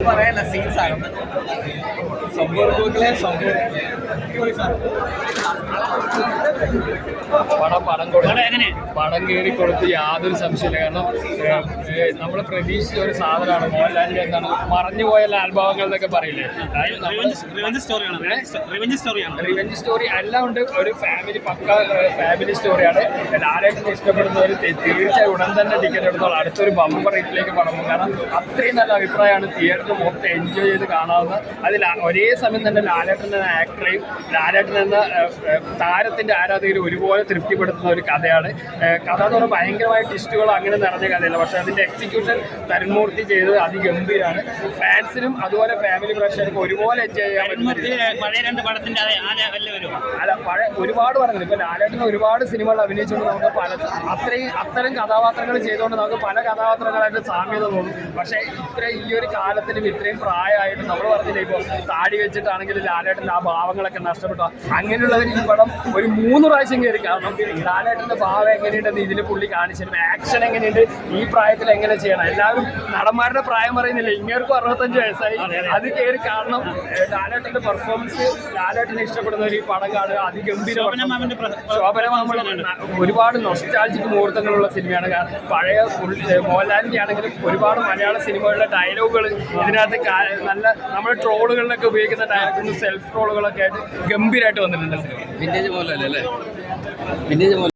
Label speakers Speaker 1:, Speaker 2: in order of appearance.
Speaker 1: പറയാനുള്ള സീൻസ് ആണ്.
Speaker 2: സംഭവങ്ങളെ പടം പടം പണം
Speaker 1: എങ്ങനെ?
Speaker 2: പടം കയറി കൊടുത്ത് യാതൊരു സംശയമില്ല കാരണം നമ്മൾ പ്രതീക്ഷിച്ച ഒരു സാധനമാണ്. മോഹൻലാലിന്റെ എന്താണ് മറഞ്ഞു പോയ ആൽഭാവങ്ങൾ എന്നൊക്കെ പറയില്ലേ
Speaker 1: റിവഞ്ച്
Speaker 2: സ്റ്റോറി എല്ലാം ഉണ്ട്. ഒരു ഫാമിലി പക്ക ഫാമിലി സ്റ്റോറിയാണ്. ലാലേട്ടനെ ഇഷ്ടപ്പെടുന്നവർ തീർച്ചയായും ഉടൻ തന്നെ ടിക്കറ്റ് എടുത്തോളാം. അടുത്തൊരു ബമ്പർ ഇതിലേക്ക് പടം പോകും. കാരണം അത്രയും നല്ല അഭിപ്രായമാണ്. തിയേറ്ററിൽ മൊത്തം എൻജോയ് ചെയ്ത് കാണാവുന്ന അതിൽ ഒരേ സമയം തന്നെ ലാലേട്ടൻ എന്ന ആക്ടറെയും ലാലേട്ടൻ എന്ന താരത്തിന്റെ ആരാധകർ ഒരുപോലെ തൃപ്തിപ്പെടുത്തുന്ന ഒരു കഥയാണ്. കഥ എന്ന് പറഞ്ഞാൽ ഭയങ്കരമായ ട്വിസ്റ്റുകൾ അങ്ങനെ നിറഞ്ഞ കഥയല്ല. പക്ഷേ അതിന്റെ എക്സിക്യൂഷൻ തരുൺമൂർത്തി ചെയ്തത് അതിഗംഭീരമാണ് ഫാൻസിനും അതുപോലെ ഫാമിലി പ്രേക്ഷകർക്കും ഒരുപോലെ എൻജോയ് ചെയ്യാൻ പറ്റുന്ന അല്ല പഴയ ഒരുപാട് പറഞ്ഞത് ഇപ്പം ലാലേട്ടൻ ഒരുപാട് സിനിമകൾ അഭിനയിച്ചുകൊണ്ട് നമുക്ക് പല അത്രയും അത്തരം കഥാപാത്രങ്ങൾ ചെയ്തുകൊണ്ട് നമുക്ക് പല കഥാപാത്രങ്ങളായിട്ട് സാമ്യത തോന്നും. പക്ഷേ ഇത്ര ഈ ഒരു കാലത്തിനും ഇത്രയും പ്രായമായിട്ട് നമ്മൾ പറഞ്ഞില്ലേ ഇപ്പോൾ താടി വെച്ചിട്ടാണെങ്കിൽ ലാലേട്ടന്റെ ആ ഭാവങ്ങളൊക്കെ നഷ്ടപ്പെട്ടു. അങ്ങനെയുള്ളവർ ഈ പടം ഒരു മൂന്ന് പ്രാവശ്യം കയറി കാരണം ലാലേട്ടന്റെ ഭാവം എങ്ങനെയുണ്ടെന്ന് ഇതിൽ പുള്ളി കാണിച്ചിരുന്നു ആക്ഷൻ എങ്ങനെയുണ്ട്? ഈ പ്രായത്തിൽ എങ്ങനെ ചെയ്യണം? എല്ലാവരും നടന്മാരുടെ പ്രായം പറയുന്നില്ല? ഇങ്ങേർക്കും അറുപത്തഞ്ച് വയസ്സായി. അത് കയറി കാണണം. ലാലേട്ടന്റെ ലാലേട്ടന്റെ പെർഫോമൻസ് ലാലേട്ടനെ ഇഷ്ടപ്പെടുന്ന ഒരു പടം കാണുക. അതിഗംഭീര ശോഭനമാമുള്ള ഒരുപാട് നൊസ്റ്റാൾജിക് മുഹൂർത്തങ്ങളുള്ള സിനിമയാണ് പഴയ മോഹൻലാലിന്റെ ആണെങ്കിലും ഒരുപാട് മലയാള സിനിമകളിലെ ഡയലോഗുകൾ ഇതിനകത്ത് നല്ല നമ്മുടെ ട്രോളുകളിലൊക്കെ ഉപയോഗിക്കുന്ന ഡയലോഗ് സെൽഫ് ട്രോളുകളൊക്കെ ആയിട്ട് ഗംഭീരമായിട്ട് വന്നിട്ടുണ്ട് സിനിമ
Speaker 3: വിന്റേജ് പോലെ അല്ലേ? വിന്റേജ് പോലെ